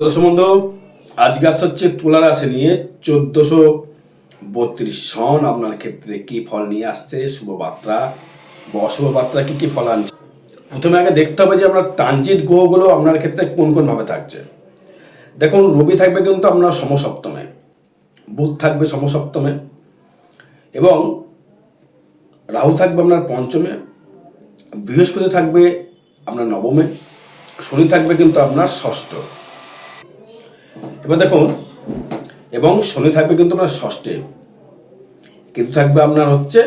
দর্শক বন্ধু আজকে হচ্ছে তুলা রাশি নিয়ে চোদ্দশো বত্রিশ সন। আপনার ক্ষেত্রে কি ফল নিয়ে আসছে? শুভ বার্তা বা অশুভ বার্তা কি কি ফল আনছে? প্রথমে আগে দেখতে হবে যে আপনার ট্রানজিট গ্রহগুলো আপনার ক্ষেত্রে কোন কোন ভাবে থাকছে। দেখুন, রবি থাকবে কিন্তু আপনার সমসপ্তমে, বুধ থাকবে সমসপ্তমে এবং রাহু থাকবে আপনার পঞ্চমে, বৃহস্পতি থাকবে আপনার নবমে, শনি থাকবে কিন্তু আপনার ষষ্ঠ। এবার দেখুন, এবং শনি থাকবে কিন্তু আপনার ষষ্ঠে, কেতু থাকবে আপনার হচ্ছে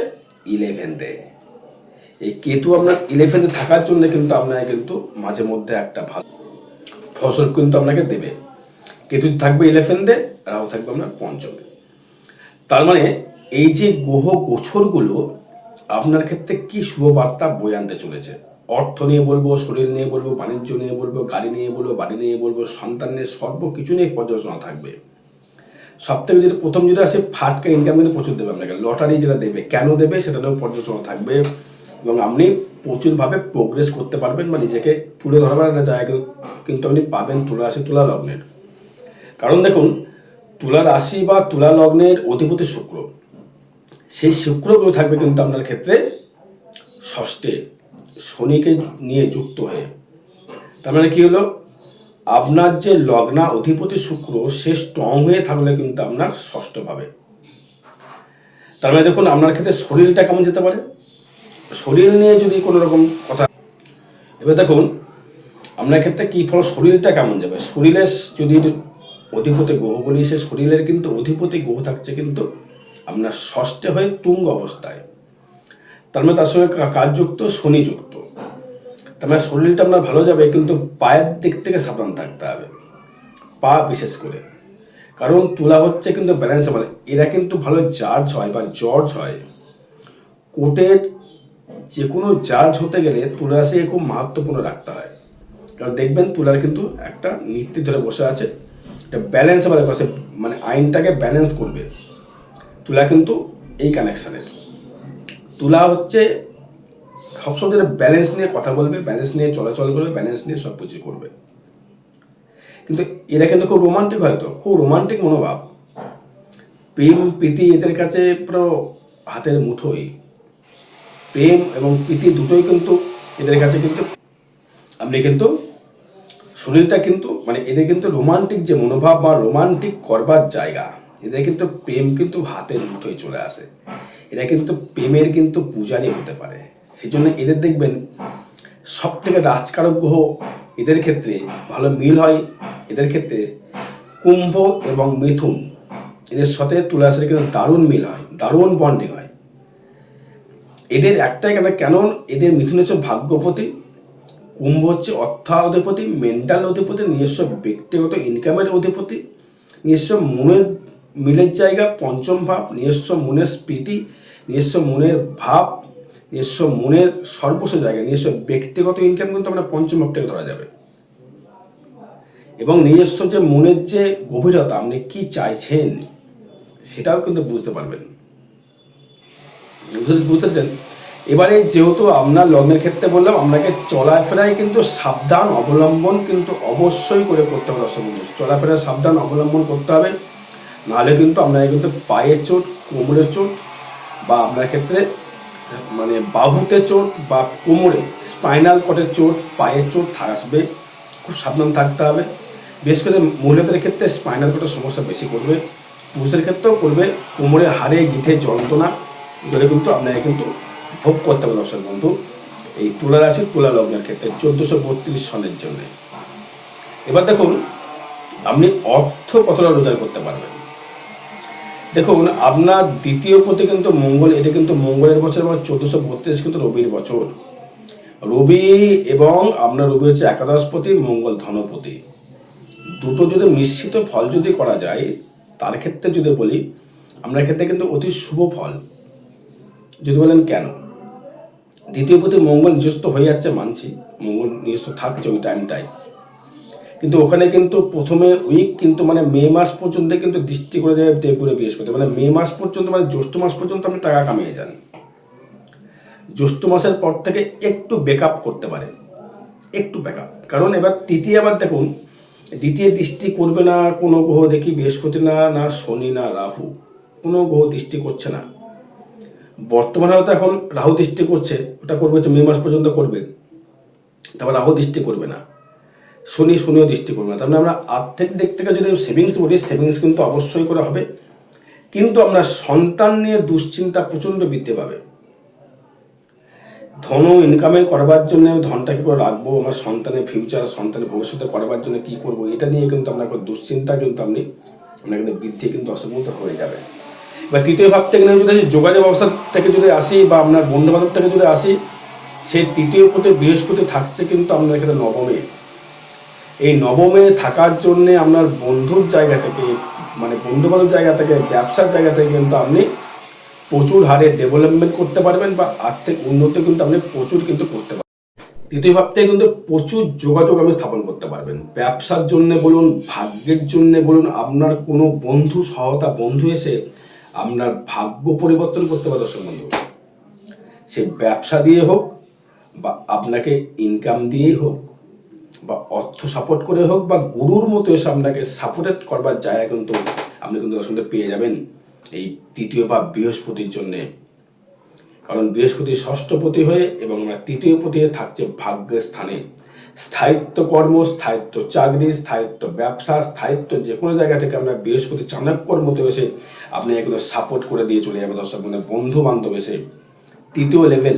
ইলেভেন্থে এই কেতু আপনার ইলেভেন্থে থাকার জন্য কিন্তু আপনাকে কিন্তু মাঝে মধ্যে একটা ভালো ফসল কিন্তু আপনাকে দেবে। কেতু থাকবে ইলেভেন্থে রাহু থাকবে আপনার পঞ্চমে। তার মানে এই যে গ্রহ গোছরগুলো, আপনার ক্ষেত্রে কি শুভ বার্তা বয়ে আনতে চলেছে? অর্থ নিয়ে বলব, শরীর নিয়ে বলব, বাণিজ্য নিয়ে বলব, গাড়ি নিয়ে বলব, বাড়ি নিয়ে বলব, সন্তান নিয়ে সর্ব কিছু নিয়ে পর্যালোচনা থাকবে। সব থেকে যদি প্রথম যেটা আসে, ফাটকা ইনকাম কিন্তু প্রচুর দেবে আপনাকে। লটারি যেটা দেবে, কেন দেবে সেটা নিয়েও পর্যালোচনা থাকবে। এবং আপনি প্রচুরভাবে প্রোগ্রেস করতে পারবেন বা নিজেকে তুলে ধরবার একটা জায়গা কিন্তু আপনি পাবেন তুলা রাশি, তুলা লগ্নের। কারণ দেখুন, তুলা রাশি বা তুলা লগ্নের অধিপতি শুক্র। সেই শুক্রগুলো থাকবে কিন্তু আপনার ক্ষেত্রে ষষ্ঠে। শনিকে নিয়ে যুক্ত হয়ে। তার মানে কি হলো? আপনার যে লগ্না অধিপতি শুক্র, সে স্ট্রং হয়ে থাকলে কিন্তু আপনার ষষ্ঠ পাবে। তার মানে দেখুন, আপনার ক্ষেত্রে শরীরটা কেমন যেতে পারে? শরীর নিয়ে যদি কোনো রকম কথা, এবার দেখুন, আপনার ক্ষেত্রে কি ফল, শরীরটা কেমন যাবে? শরীরের যদি অধিপতি গ্রহ বলি, সে শরীরের কিন্তু অধিপতি গ্রহ থাকছে কিন্তু আপনার ষষ্ঠে হয়ে তুঙ্গ অবস্থায়। তার মানে তার সঙ্গে কাজযুক্ত শনিযুক্ত। তার মানে শরীরটা আপনার ভালো যাবে, কিন্তু পায়ের দিক থেকে সাবধান থাকতে হবে। পা বিশেষ করে। কারণ তুলা হচ্ছে কিন্তু ব্যালেন্স মানে এরা কিন্তু ভালো জাজ হয় বা জর্জ হয়। কোর্টের যে কোনো জাজ হতে গেলে তুলা রাশিকে খুব মাহাত্মপূর্ণ রাখতে হয়। কারণ দেখবেন তুলার কিন্তু একটা নীতি ধরে বসে আছে। এটা ব্যালেন্স মানে বসে মানে আইনটাকে ব্যালেন্স করবে। তুলা কিন্তু এই কানেকশানের তুলা হচ্ছে সবসময় যেটা ব্যালেন্স নিয়ে কথা বলবে ব্যালেন্স নিয়ে চলাচল করবে ব্যালেন্স নিয়ে সব কিছু করবে। কিন্তু এরা কিন্তু খুব রোমান্টিক হয়তো খুব রোমান্টিক মনোভাব। প্রেম, প্রীতি এদের কাছে পুরো হাতের মুঠোই। প্রেম এবং প্রীতি দুটোই কিন্তু এদের কাছে কিন্তু, আপনি কিন্তু শরীরটা কিন্তু মানে এদের কিন্তু রোমান্টিক যে মনোভাব বা রোমান্টিক করবার জায়গা, এদের কিন্তু প্রেম কিন্তু হাতের মুঠোয় চলে আসে। এরা কিন্তু প্রেমের কিন্তু পূজারই হতে পারে। সেই জন্য এদের দেখবেন সব থেকে রাজকারক গ্রহ এদের ক্ষেত্রে ভালো মিল হয়। এদের ক্ষেত্রে কুম্ভ এবং মিথুন এদের সাথে তুলাসের কিন্তু দারুণ মিল হয়, দারুণ বন্ডিং হয়। এদের একটাই কেন কেন এদের মিথুন হচ্ছে ভাগ্যপতি কুম্ভ হচ্ছে অর্থ অধিপতি মেন্টাল অধিপতি, নিজস্ব ব্যক্তিগত ইনকামের অধিপতি, নিজস্ব মনের মিলের জায়গা, পঞ্চম ভাব, নিজস্ব মনের স্মৃতি নিজস্ব মনের ভাব নিজস্ব মনের সর্বস্ব জায়গা, নিজস্ব ব্যক্তিগত ইনকাম কিন্তু আমরা পঞ্চম থেকে ধরা যাবে। এবং নিজস্ব যে মনের যে গভীরতা আপনি কি চাইছেন, সেটাও কিন্তু বুঝতে পারবেন। বুঝতেছেন এবারে যেহেতু আপনার লগ্নের ক্ষেত্রে বললাম, আপনাকে চলাফেরায় কিন্তু সাবধান, অবলম্বন কিন্তু অবশ্যই করে করতে হবে, দর্শক চলাফেরায় সাবধান, অবলম্বন করতে হবে। নাহলে কিন্তু আপনাকে কিন্তু পায়ের চোট, কোমরের চোট বা আপনার ক্ষেত্রে মানে বাহুতে চোট বা কোমরে স্পাইনাল কটের চোট, পায়ের চোট আসবে খুব সাবধান থাকতে হবে। বিশেষ করে মহিলাদের ক্ষেত্রে স্পাইনাল কটের সমস্যা বেশি করবে। পুরুষের ক্ষেত্রেও করবে। কোমরে হাড়ে, গিঠে যন্ত্রণা, এগুলো কিন্তু আপনাকে কিন্তু ভোগ করতে হবে দর্শক বন্ধু। এই তুলা রাশির তুলা লগ্নের ক্ষেত্রে চোদ্দোশো বত্রিশ সনের জন্য। এবার দেখুন, আপনি অর্থ কতটা রোজগার করতে পারবেন? দেখুন, আপনার দ্বিতীয় পতি কিন্তু মঙ্গল, এটা কিন্তু মঙ্গলের বছর এবং চোদ্দোশো বত্রিশ কিন্তু রবির বছর। রবি এবং আপনার রবি হচ্ছে একাদশপতি, মঙ্গল ধনপতি। দুটো যদি মিশ্রিত ফল যদি করা যায়, তার ক্ষেত্রে যদি বলি, আপনার ক্ষেত্রে কিন্তু অতি শুভ ফল। যদি বলেন কেন? দ্বিতীয় প্রতি মঙ্গল নিজস্ব হয়ে যাচ্ছে মানছি, মঙ্গল নিজস্ব থাকছে ওই টাইমটাই কিন্তু ওখানে কিন্তু প্রথমে উইক কিন্তু মানে মে মাস পর্যন্ত কিন্তু দৃষ্টি করে দেয় দেবপুরে বৃহস্পতি। মানে মে মাস পর্যন্ত মানে জ্যৈষ্ঠ মাস পর্যন্ত আপনি টাকা কামিয়ে যান। জ্যৈষ্ঠ মাসের পর থেকে একটু ব্যাকআপ করতে পারে একটু ব্যাকআপ কারণ এবার তৃতীয় আবার দেখুন, দ্বিতীয় দৃষ্টি করবে না, কোনো গ্রহ দেখি বৃহস্পতি না না শনি না রাহু। কোনো গ্রহ দৃষ্টি করছে না। বর্তমানে হয়তো এখন রাহু দৃষ্টি করছে, ওটা করবে হচ্ছে মে মাস পর্যন্ত করবে। তারপর রাহু দৃষ্টি করবে না। শনি, শনিও দৃষ্টি করবে না। তার মানে আমরা আর্থিক দিক থেকে যদি সেভিংস বলি সেভিংস কিন্তু অবশ্যই করে হবে। কিন্তু আমরা সন্তান নিয়ে দুশ্চিন্তা প্রচণ্ড বৃদ্ধি পাবে। ধন ইনকামে করবার জন্য আমি ধনটাকে করে রাখব, আমার সন্তানের ফিউচার সন্তানের ভবিষ্যতে করবার জন্য কি করব, এটা নিয়ে কিন্তু আপনার দুশ্চিন্তা কিন্তু আপনি আপনার কিন্তু বৃদ্ধি কিন্তু অসম্মত হয়ে যাবে। বা তৃতীয় ভাব থেকে যদি যোগাযোগ ব্যবস্থা থেকে যদি আসি বা আপনার বন্ধু বান্ধব থেকে যদি আসি, সেই তৃতীয় পথে বৃহস্পতি থাকছে কিন্তু আপনার এখানে নবমে। এই নবমে থাকার জন্যে আপনার বন্ধুর জায়গা থেকে মানে বন্ধু বান্ধব জায়গা থেকে, ব্যবসার জায়গা থেকে কিন্তু আপনি প্রচুর হারে ডেভেলপমেন্ট করতে পারবেন বা আর্থিক উন্নতি কিন্তু আপনি প্রচুর কিন্তু করতে পারবেন। তৃতীয় ভাব থেকে কিন্তু প্রচুর যোগাযোগ আপনি স্থাপন করতে পারবেন। ব্যবসার জন্য বলুন, ভাগ্যের জন্য বলুন, আপনার কোনো বন্ধু, সহায়তা বন্ধু এসে আপনার ভাগ্য পরিবর্তন করতে পারে দর্শক বন্ধু। সে ব্যবসা দিয়ে হোক বা আপনাকে ইনকাম দিয়েই হোক বা অর্থ সাপোর্ট করে হোক বা গুরুর মতো এসে আপনাকে সাপোর্টেড করবার জায়গা কিন্তু আপনি কিন্তু দর্শক পেয়ে যাবেন এই তৃতীয় বা বৃহস্পতির জন্যে। কারণ বৃহস্পতি ষষ্ঠপতি হয়ে এবং আমরা তৃতীয় পতি থাকছে ভাগ্যের স্থানে। স্থায়িত্ব কর্ম, স্থায়িত্ব চাকরি, স্থায়িত্ব ব্যবসা, স্থায়িত্ব যে কোনো জায়গা থেকে আমরা বৃহস্পতি চাণক্যর মতো এসে আপনি এগুলো সাপোর্ট করে দিয়ে চলে যাবে দর্শক মানে বন্ধু বান্ধব এসে। তৃতীয় লেভেল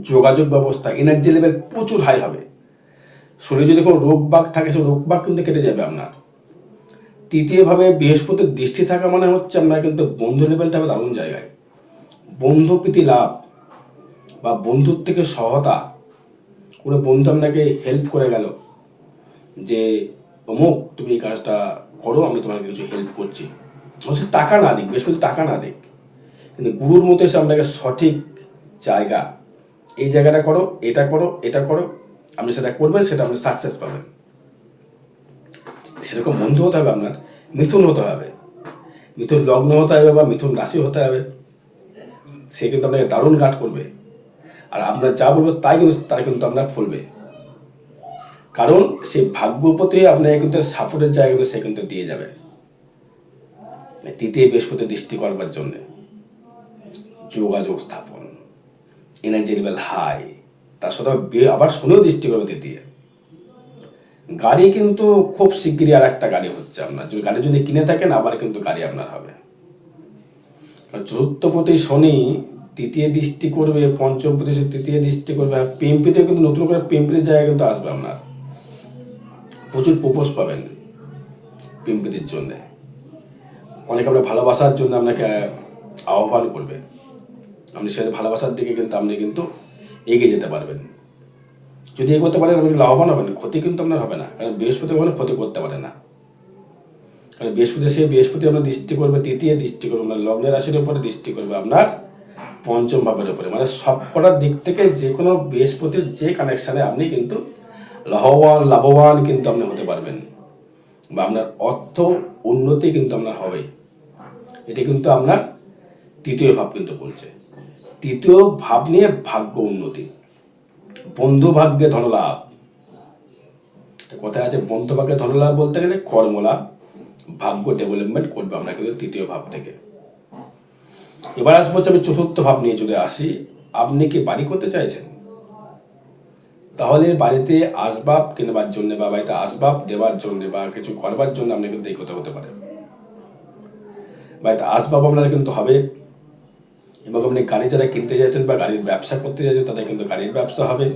যোগাযোগ ব্যবস্থা এনার্জি লেভেল প্রচুর হাই হবে। শরীরে যদি কোনো রোগ বাগ থাকে, সেই রোগ বাগ কিন্তু কেটে যাবে আপনার। তৃতীয়ভাবে, বৃহস্পতির দৃষ্টি থাকা মানে হচ্ছে আপনার কিন্তু বন্ধু লেভেলটা হবে দারুণ জায়গায়। বন্ধুপ্রীতি লাভ বা বন্ধুর থেকে সহতা। কোনো বন্ধু আপনাকে হেল্প করে গেল যে, অমুক, তুমি এই কাজটা করো, আমি তোমাকে কিছু হেল্প করছি। অবশ্যই টাকা না দিক, বৃহস্পতি টাকা না দিক। কিন্তু গুরুর মতো এসে আপনাকে সঠিক জায়গা, এই জায়গাটা করো, এটা করো এটা করো আপনি সেটা করবেন, সেটা আপনি সাকসেস পাবেন। সেরকম বন্ধু হতে হবে আপনার, মিথুন হতে হবে। মিথুন লগ্ন হতে হবে বা মিথুন রাশি হতে হবে। সে কিন্তু আপনাকে দারুণ গাঠ করবে। আর আপনার যা বলব তাই কিন্তু তাই কিন্তু আপনার ফুলবে। কারণ সে ভাগ্যপতি আপনাকে কিন্তু সাপোর্টের জায়গাগুলো সে কিন্তু দিয়ে যাবে। তৃতীয় বৃহস্পতি দৃষ্টি করবার জন্যে। যোগাযোগ স্থাপন। এনার্জি লেভেল হাই তার সাথে আবার শুনেও দৃষ্টি করবে তৃতীয় গাড়ি কিন্তু খুব শিগগিরই আর একটা গাড়ি হচ্ছে আপনার। যদি গাড়ি যদি কিনে থাকেন, আবার কিন্তু গাড়ি আপনার হবে। চতুর্থপতি শনি তৃতীয় দৃষ্টি করবে, পঞ্চমপতি তৃতীয় দৃষ্টি করবে, আর পিএমপিতে কিন্তু নতুন করে পিএমপির জায়গা কিন্তু আসবে আপনার। প্রচুর প্রপোজ পাবেন পিএমপিদের জন্য। অনেক আপনার ভালোবাসার জন্য আপনাকে আহ্বান করবে। আপনি সে ভালোবাসার দিকে কিন্তু আপনি কিন্তু এগিয়ে যেতে পারবেন। যদি এগোতে পারেন, আপনি লাভবান হবেন, ক্ষতি কিন্তু আপনার হবে না, কারণ বৃহস্পতি কখনো ক্ষতি করতে পারে না। কারণ বৃহস্পতি সে বৃহস্পতি আপনার দৃষ্টি করবে তৃতীয় দৃষ্টি করবে, আপনার লগ্নের রাশির উপরে দৃষ্টি করবে, আপনার পঞ্চম ভাবের উপরে। মানে সব কটার দিক থেকে যে কোনো বৃহস্পতির যে কানেকশানে আপনি কিন্তু লাভবান লাভবান কিন্তু আপনি হতে পারবেন। বা আপনার অর্থ উন্নতি কিন্তু আপনার হবে। এটি কিন্তু আপনার তৃতীয় ভাব কিন্তু বলছে। তৃতীয় ভাব নিয়ে ভাগ্য উন্নতি। বন্ধু ভাগ্যে ধনলাভ। কথায় আছে, বন্ধু ভাগ্যে ধনলাভ বলতে গেলে কর্মলাভ ভাগ্য ডেভেলপমেন্ট করবে আমরা কিন্তু তৃতীয় ভাব থেকে। এবার আসব হচ্ছে আমি চতুর্থ ভাব নিয়ে চলে আসি। আপনি কি বাড়ি করতে চাইছেন? তাহলে বাড়িতে আসবাব কেনবার জন্য বা বাড়িতে আসবাব দেওয়ার জন্য বা কিছু করবার জন্য আপনি কিন্তু এই কথা হতে পারে। বাড়িতে আসবাব আপনার কিন্তু হবে। এবং আপনি গাড়ি যারা কিনতে চাইছেন বা গাড়ির ব্যবসা করতে চাইছেন তাদের কিন্তু গাড়ির ব্যবসা হবে।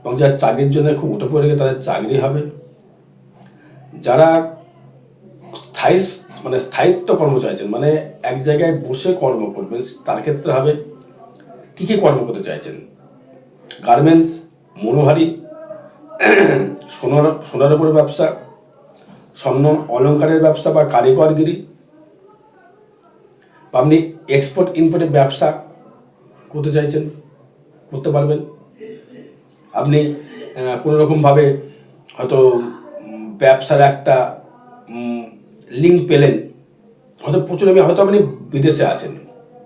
এবং যারা চাকরির জন্য খুব উঠে পড়ে গেছে, তাদের চাকরি হবে। যারা স্থায়ী মানে স্থায়িত্ব কর্ম চাইছেন মানে এক জায়গায় বসে কর্ম করবেন, তার ক্ষেত্রে হবে কি কি কর্ম করতে চাইছেন? গার্মেন্টস, মনোহারি, সোনার সোনার উপরে ব্যবসা, স্বর্ণ অলংকারের ব্যবসা বা কারিগরগিরি আপনি এক্সপোর্ট ইম্পোর্টের ব্যবসা করতে চাইছেন, করতে পারবেন। আপনি কোনো রকমভাবে হয়তো ব্যবসার একটা লিঙ্ক পেলেন। হয়তো প্রচুর আমি, হয়তো আপনি বিদেশে আছেন।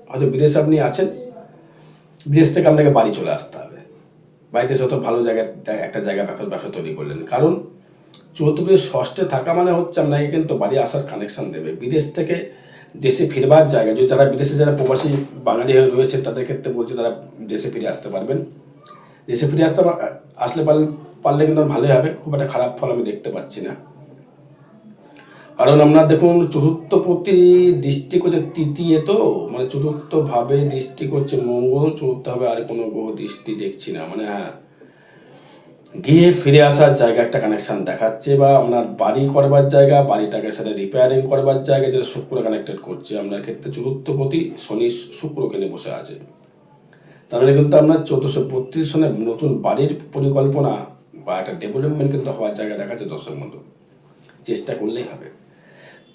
হয়তো বিদেশে আপনি আছেন। বিদেশ থেকে আপনাকে বাড়ি চলে আসতে হবে। বাড়িতে এসে হয়তো ভালো জায়গায়, একটা জায়গা ব্যবসা ব্যবসা তৈরি করলেন। কারণ চতুর্থ ষষ্ঠে থাকা মানে হচ্ছে আপনাকে কিন্তু বাড়ি আসার কানেকশান দেবে। বিদেশ থেকে দেশে ফিরবার জায়গা। যদি যারা বিদেশে যারা প্রবাসী বাঙালি হয়ে রয়েছে, তাদের ক্ষেত্রে বলছে তারা দেশে ফিরে আসতে পারবেন। দেশে ফিরে আসতে আসলে পারলে কিন্তু ভালোই হবে। খুব একটা খারাপ ফল আমি দেখতে পাচ্ছি না। কারণ আমরা দেখুন, চতুর্থ প্রতি দৃষ্টি করছে তৃতীয় তো মানে চতুর্থ ভাবে দৃষ্টি করছে মঙ্গল চতুর্থ ভাবে আর কোনো গ্রহ দৃষ্টি দেখছি না। মানে হ্যাঁ গিয়ে ফিরে আসার জায়গা, একটা কানেকশন দেখাচ্ছে বা আপনার বাড়ি করবার জায়গা, বাড়িটাকে সাথে রিপেয়ারিং করবার জায়গা যেটা শুক্র কানেক্টেড করছে। আপনার ক্ষেত্রে চতুর্থ প্রতি শনি শুক্রকে নিয়ে বসে আছে। তার মানে কিন্তু আপনার চোদ্দশো বত্রিশ সনে নতুন বাড়ির পরিকল্পনা বা একটা ডেভেলপমেন্ট কিন্তু হওয়ার জায়গা দেখাচ্ছে দর্শক মতো চেষ্টা করলেই হবে।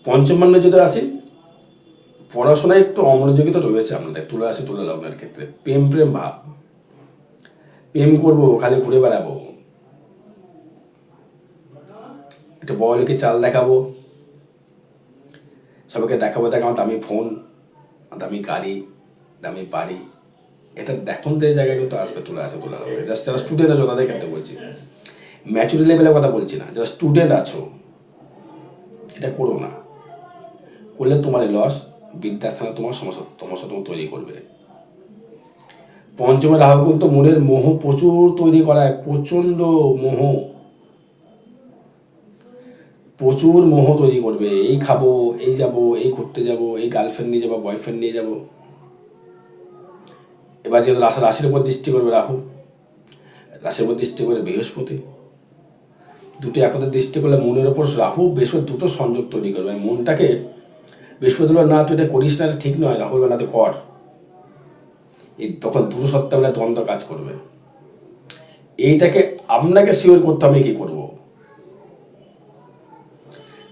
পঞ্চম যদি আসি, পড়াশোনায় একটু অমনোযোগিতা রয়েছে আপনাদের তুলে আসি তুলে লগ্নের ক্ষেত্রে। প্রেম প্রেম ভাব। প্রেম করব, খালি ঘুরে বেড়াবো। একটু বড়লোকে চাল দেখাবো। সবাইকে দেখাবো দেখাবো। দামি ফোন দামি গাড়ি, দামি বাড়ি। এটা দেখুন যে জায়গায় কিন্তু আসবে তুলে আসে তুলে আসবে জাস্ট যারা স্টুডেন্ট আছো, তাদের ক্ষেত্রে বলছি। ম্যাচুরি লেভেলের কথা বলছি না। যারা স্টুডেন্ট আছো, এটা করো না। করলে তোমার লস বিদ্যাস্থানে তোমার সমস্যা সমস্যা তোমার তৈরি করবে। পঞ্চমে রাহু কিন্তু মনের মোহ প্রচুর তৈরি করায়, প্রচণ্ড মোহ। প্রচুর মোহ তৈরি করবে। এই খাব এই যাব এই ঘুরতে যাব এই গার্লফ্রেন্ড নিয়ে যাব বয়ফ্রেন্ড নিয়ে যাব। এবার যেহেতু রাশি রাশির উপর দৃষ্টি করবে রাহু রাশির উপর দৃষ্টি করে বৃহস্পতি। দুটো একত্রে দৃষ্টি করলে মনের ওপর রাহু বৃহস্পতি দুটো সংযোগ তৈরি করবে। মানে মনটাকে বৃহস্পতি না তুই এটা করিস না ঠিক নয় রাহুল বলবে, না তুই কর। এই তখন দুটো সত্ত্বে মানে দ্বন্দ্ব কাজ করবে। এইটাকে আপনাকে শিওর করতে হবে কি করব।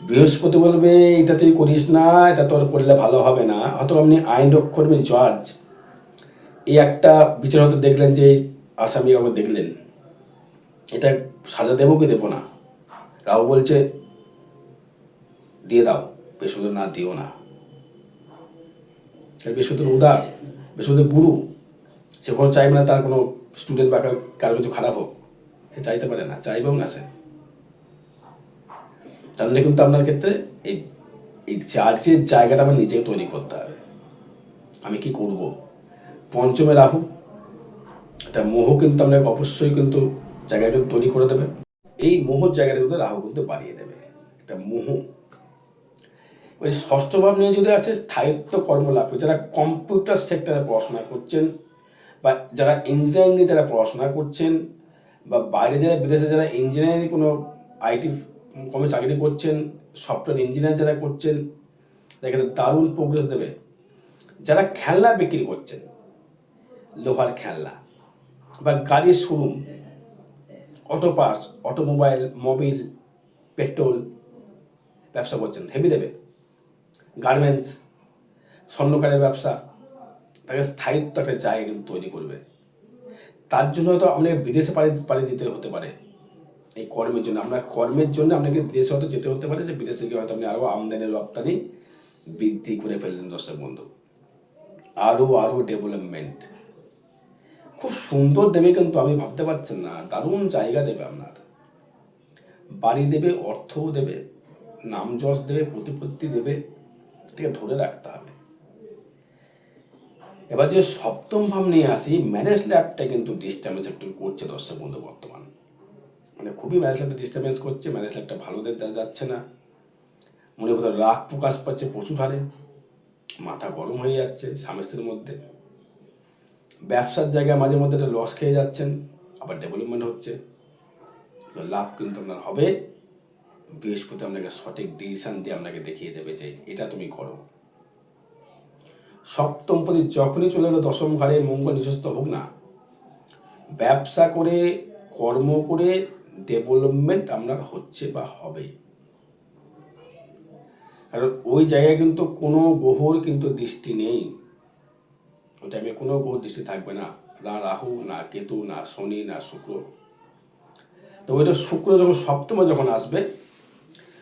বৃহস্পতি বলবে এটা তুই করিস না, এটা তোর করলে ভালো হবে না। হয়তো আপনি আইন রক্ষকর্মী জজ, এই একটা বিচার হয়তো দেখলেন যে আসামি কাউকে দেখলেন। এটা সাজা দেবো কি দেবো না? রাহু বলছে, দিয়ে দাও বৃহস্পতি না দিও না। বৃহস্পতির উদার বৃহস্পতি পুরু সে কোনো চাইবে না তার কোনো স্টুডেন্ট বা কারও কিছু খারাপ হোক। সে চাইতে পারে না, চাইবেও না সে। তাহলে কিন্তু আপনার ক্ষেত্রে এই এই চার্চের জায়গাটা আমার নিজেকে তৈরি করতে হবে। আমি কি করব? পঞ্চমে রাহু, একটা মোহ কিন্তু আপনাকে অবশ্যই কিন্তু জায়গাটা তৈরি করে দেবে। এই মোহর জায়গাটা কিন্তু রাহু কিন্তু বাড়িয়ে দেবে। একটা মোহ। ওই ষষ্ঠ ভাব নিয়ে যদি আছে স্থায়িত্ব কর্মলাভ। যারা কম্পিউটার সেক্টরে পড়াশোনা করছেন বা যারা ইঞ্জিনিয়ারিং নিয়ে যারা পড়াশোনা করছেন বা বাইরে যারা, বিদেশে যারা ইঞ্জিনিয়ারিং কোনো আইটি কমে চাকরি করছেন সফটওয়্যার ইঞ্জিনিয়ার যারা করছেন দেখে দারুণ প্রোগ্রেস দেবে। যারা খেলনা বিক্রি করছেন, লোহার খেলনা বা গাড়ির showroom auto parts automobile mobil petrol ব্যবসা করছেন হেভি দেবে। গার্মেন্টস স্বর্ণকারের ব্যবসা, তাকে স্থায়িত্ব একটা জায়গা কিন্তু তৈরি করবে। তার জন্য হয়তো আপনাকে বিদেশে পাড়ি পাড়ি দিতে হতে পারে। এই কর্মের জন্য। আপনার কর্মের জন্য আপনাকে বিদেশে হয়তো যেতে হতে পারে যে বিদেশে গিয়ে হয়তো আপনি আরও আমদানি রপ্তানি বৃদ্ধি করে ফেললেন দর্শক বন্ধু। আরও আরও ডেভেলপমেন্ট খুব সুন্দর দেবে কিন্তু আমি ভাবতে পারছেন না, দারুণ জায়গা দেবে আপনার। বাড়ি দেবে, অর্থও দেবে নাম যশ দেবে, প্রতিপত্তি দেবে এটাকে ধরে রাখতে হবে। এবার যে সপ্তম ভাব নিয়ে আসি ম্যারেজ ল্যাবটা কিন্তু ডিস্টার্বেন্স একটু করছে দর্শক বন্ধু বর্তমান। মানে খুবই ম্যারেজ ডিস্টার্বেন্স করছে ম্যারেজ ভালো দেখা যাচ্ছে না। মনে ভিতরে রাগ প্রকাশ পাচ্ছে প্রচুর হারে মাথা গরম হয়ে যাচ্ছে স্বামী স্ত্রীর মধ্যে। ব্যবসার জায়গায় মাঝে মধ্যে একটা লস খেয়ে যাচ্ছেন, আবার ডেভেলপমেন্ট হচ্ছে। লাভ কিন্তু আপনার হবে। বৃহস্পতি আপনাকে সঠিক ডিসিশন দিয়ে আপনাকে দেখিয়ে দেবে যে এটা তুমি করো। সপ্তম পতি যখনই চলে এলো দশম ঘরে, মঙ্গল নিজস্ব হোক না। ব্যবসা করে, কর্ম করে ডেভেলপমেন্ট আপনার হচ্ছে বা হবে। কারণ ওই জায়গায় কিন্তু কোনো গ্রহর কিন্তু দৃষ্টি নেই। ওই টাইমে কোনো গ্রহ দৃষ্টি থাকবে না। না রাহু, না কেতু, না শনি, না শুক্র। তো ওইটা শুক্র যখন সপ্তমে যখন আসবে,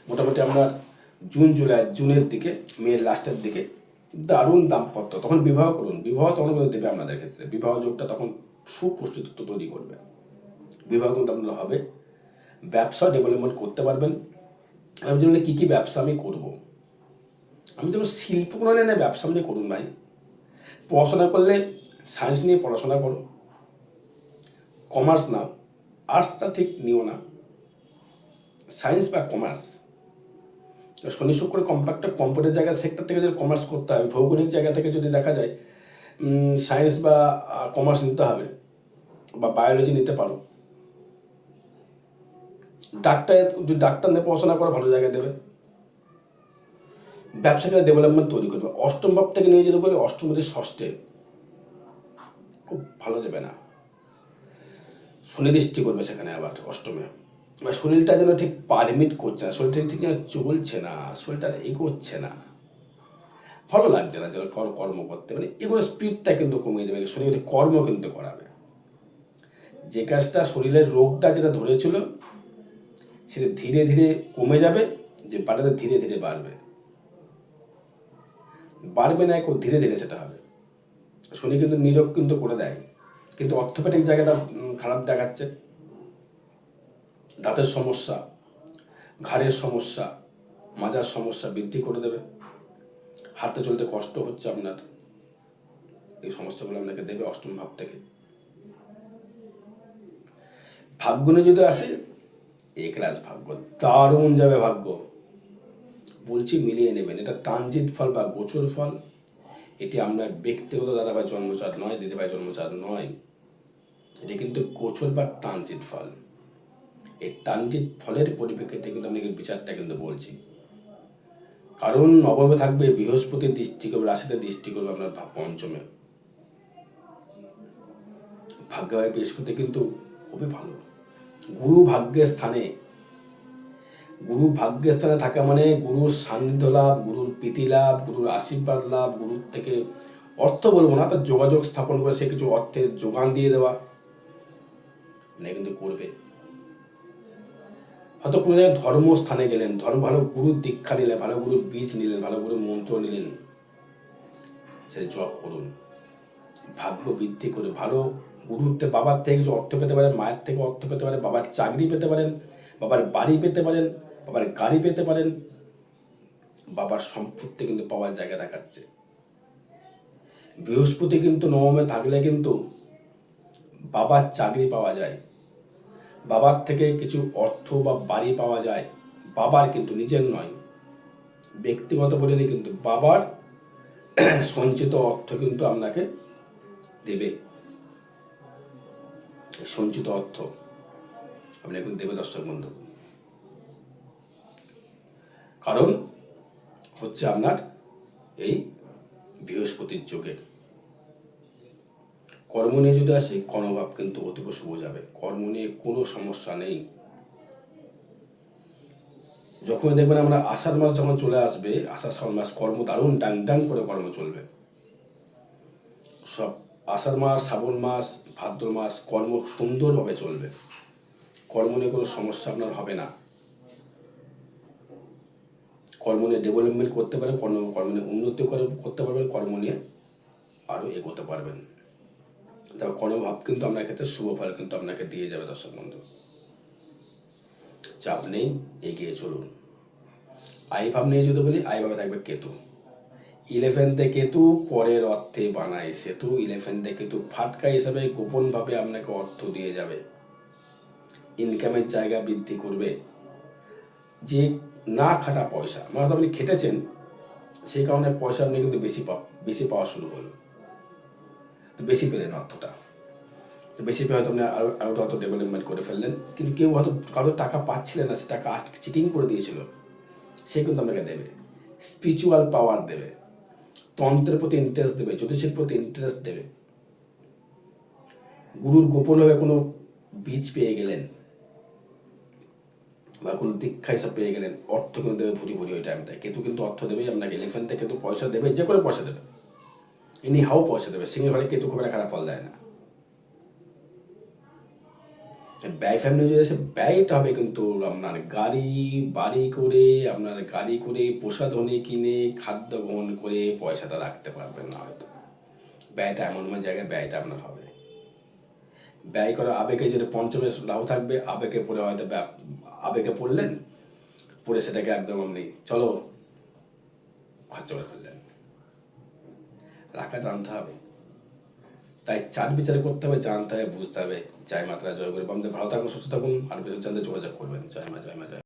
মোটামুটি আপনার জুন, জুলাই, জুনের দিকে, মেয়ের লাস্টের দিকে দারুণ দাম্পত্য। তখন বিবাহ করুন। বিবাহ তখন কিন্তু দেবে আপনাদের ক্ষেত্রে। বিবাহ যোগটা তখন সুপ্রস্তুত তৈরি করবে। বিবাহ কিন্তু আপনার হবে। ব্যবসা ডেভেলপমেন্ট করতে পারবেন। আমি জন্য কী কী ব্যবসা আমি করব। আমি যেমন শিল্প কোনো নিয়ে ব্যবসা আপনি করুন ভাই। পড়াশোনা করলে সায়েন্স নিয়ে পড়াশোনা করো। কমার্স নাও আর্টসটা ঠিক নিও না। সায়েন্স বা কমার্স শনি শুক্র কম্পাক্টটা কম্পিউটার জায়গা সেক্টর থেকে যদি কমার্স করতে হবে ভৌগোলিক জায়গা থেকে যদি দেখা যায় সায়েন্স বা কমার্স নিতে হবে বা বায়োলজি নিতে পারো। ডাক্তার ডাক্তার নিয়ে পড়াশোনা করে, ভালো জায়গায় দেবে। ব্যবসাকে ডেভেলপমেন্ট তৈরি করবে। অষ্টম ভাব থেকে নিয়ে যেতে বলে অষ্টম ষষ্ঠে খুব ভালো দেবে না। সুনির্দিষ্টি করবে সেখানে আবার অষ্টমে। এবার শরীরটা যেন ঠিক পারমিট করছে না, শরীরটা ঠিক যেন চলছে না, শরীরটা এগোচ্ছে না। ভালো লাগছে না যেন কর- কর্ম করতে। মানে এগুলো স্পিডটা কিন্তু কমিয়ে দেবে শরীরে কর্ম কিন্তু করাবে। যে কাজটা শরীরের রোগটা যেটা ধরেছিল সেটা ধীরে ধীরে কমে যাবে, যে বাড়াতে ধীরে ধীরে বাড়বে। বাড়বে না খুব ধীরে ধীরে সেটা হবে। শনি কিন্তু নীরব কিন্তু করে দেয়। কিন্তু অর্থোপেডিক জায়গাটা খারাপ দেখাচ্ছে। দাঁতের সমস্যা, ঘাড়ের সমস্যা, মাজার সমস্যা বৃদ্ধি করে দেবে। হাঁটতে চলতে কষ্ট হচ্ছে আপনার। এই সমস্যাগুলো আপনাকে দেবে অষ্টম ভাব থেকে। ভাগ্য যদি আসে একরাজ ভাগ্য, দারুণ যাবে ভাগ্য। বলছি মিলিয়ে নেবেন, এটা ট্রানজিট ফল বা গোচর ফল, এটি আমরা ব্যক্তিগত দাদাভাই জন্মচাঁদ নয় দিদিভাই জন্মচাঁদ নয়। এটি কিন্তু গোচর বা ট্রানজিট ফল। এই ট্রানজিট ফলের পরিপ্রেক্ষিতে কিন্তু আমি বিচারটা কিন্তু বলছি। কারণ নবমে থাকবে বৃহস্পতির দৃষ্টি করবে রাশিতে দৃষ্টি করবে আপনার পঞ্চমে। ভাগ্যবাই বৃহস্পতি কিন্তু খুবই ভালো। গুরু ভাগ্যের স্থানে গুরু ভাগ্যের স্থানে থাকা মানে গুরুর সান্নিধ্য লাভ, গুরুর প্রীতি লাভ, গুরুর আশীর্বাদ লাভ, গুরুর থেকে অর্থ বলব না, তার যোগাযোগ স্থাপন করে সে কিছু অর্থের যোগান দিয়ে দেওয়া। মানে কিন্তু করবে। হয়তো কোনো জায়গায় ধর্মস্থানে গেলেন, ধর্ম ভালো গুরুর দীক্ষা নিলেন, ভালো গুরুর বীজ নিলেন, ভালো গুরুর মন্ত্র নিলেন। সেটা জপ করুন। ভাগ্য বৃদ্ধি করে ভালো গুরুত্বে বাবার থেকে কিছু অর্থ পেতে পারেন, মায়ের থেকে অর্থ পেতে পারেন, বাবার চাকরি পেতে পারেন, বাবার বাড়ি পেতে পারেন, বাবার গাড়ি পেতে পারেন, বাবার সম্পত্তি কিন্তু পাওয়ার জায়গা দেখাচ্ছে। বৃহস্পতি কিন্তু নবমে থাকলে কিন্তু বাবার চাকরি পাওয়া যায়, বাবার থেকে কিছু অর্থ বা বাড়ি পাওয়া যায়, বাবার কিন্তু নিজের নয়। ব্যক্তিগত বলিনি কিন্তু বাবার সঞ্চিত অর্থ কিন্তু আপনাকে দেবে। সঞ্চিত অর্থ। আপনি এখন দেবে দর্শক বন্ধু। কারণ হচ্ছে আপনার এই বৃহস্পতির যুগে। কর্ম নিয়ে যদি আসি, কর্মভাব কিন্তু অতীব শুভ যাবে। কর্ম নিয়ে কোনো সমস্যা নেই। যখন দেখবেন আমরা আষাঢ় মাস যখন চলে আসবে, আষাঢ় শ্রাবণ মাস, কর্ম দারুণ ডাং ডাং করে কর্ম চলবে। সব আষাঢ় মাস, শ্রাবণ মাস, ভাদ্র মাস কর্ম সুন্দরভাবে চলবে। কর্ম নিয়ে কোনো সমস্যা আপনার হবে না। কর্ম নিয়ে ডেভেলপমেন্ট করতে পারেন, কর্ম কর্ম নিয়ে উন্নতি করে করতে পারবেন, কর্ম নিয়ে আরও এগোতে পারবেন। দেখো কর্মভাব কিন্তু আপনার ক্ষেত্রে শুভ ফল কিন্তু আপনাকে দিয়ে যাবে, দর্শক বন্ধু। চাপ নেই, এগিয়ে চলুন। আই ভাব নিয়ে যদি বলি আই ভাবে থাকবে কেতু। ইলেভেন্থে কেতু পরের অর্থে বানায় সেতু ইলেভেন থেকে কেতু ফাটকা হিসাবে গোপনভাবে আপনাকে অর্থ দিয়ে যাবে। ইনকামের জায়গা বৃদ্ধি করবে। যে না খাটা পয়সা মানে আপনি খেটেছেন সেই কারণে পয়সা আপনি কিন্তু বেশি পা, বেশি পাওয়া শুরু হলো তো বেশি পেলেন অর্থটা। তো বেশি পেয়ে হয়তো আপনি আরও আরও হয়তো ডেভেলপমেন্ট করে ফেললেন, কিন্তু কেউ হয়তো কারও টাকা পাচ্ছিলেন না, সে টাকা চিটিং করে দিয়েছিল। সে কিন্তু আপনাকে দেবে। স্পিরিচুয়াল পাওয়ার দেবে। তন্ত্রের প্রতি ইন্টারেস্ট দেবে, জ্যোতিষের প্রতি ইন্টারেস্ট দেবে। গুরুর গোপনভাবে কোনো বীজ পেয়ে গেলেন বা কোনো দীক্ষা হিসাব পেয়ে গেলেন, অর্থ কিন্তু দেবে ভুরি ভুরি ওই টাইমটায় কেতু কিন্তু অর্থ দেবেই আপনাকে থেকে কিন্তু পয়সা দেবে, যে করে পয়সা দেবে। ইনি হাও পয়সা দেবে, সিংহের ঘরে কেতু খুব একটা খারাপ ফল দেয় না। ব্যয় ফ্যামিলি যদি আসে ব্যয়টা হবে কিন্তু আপনার গাড়ি, বাড়ি করে, আপনার গাড়ি করে প্রসাধনী কিনে, খাদ্য গ্রহণ করে পয়সাটা রাখতে পারবেন না হয়তো। ব্যয়টা এমন এমন জায়গায় ব্যয়টা আপনার হবে। ব্যয় করা আবেগে যেটা পঞ্চমে লাভ থাকবে, আবেগে পড়ে হয়তো আবেগে পড়লেন, পড়ে সেটাকে একদম আপনি, চলো, খরচা করে ফেললেন। রাখা জানতে হবে। তাই চার বিচার করতে হবে, জানতে হবে, বুঝতে হবে। জয় মাত্রা, জয় করে বন্ধে ভালো থাকুন, সুস্থ থাকুন, আর বেশি জানতে যোগাযোগ করবেন। জয় মা জয় মা, জয়।